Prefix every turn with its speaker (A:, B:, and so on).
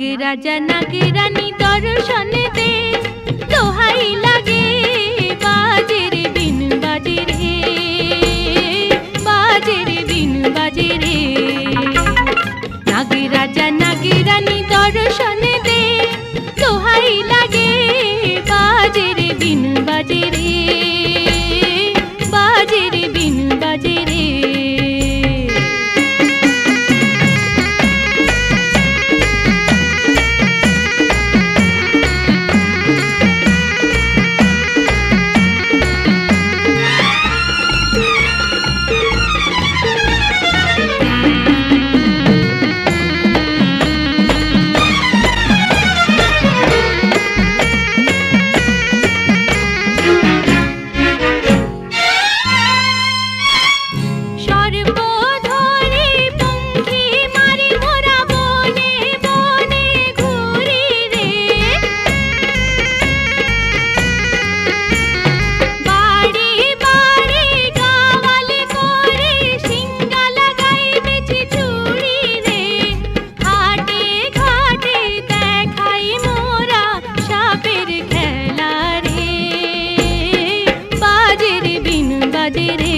A: লাগে রাজা নাগে রানী দর্শনে দে তোহাই লাগে বাজের বিন বাজের বাজের বিন বাজের ডেরে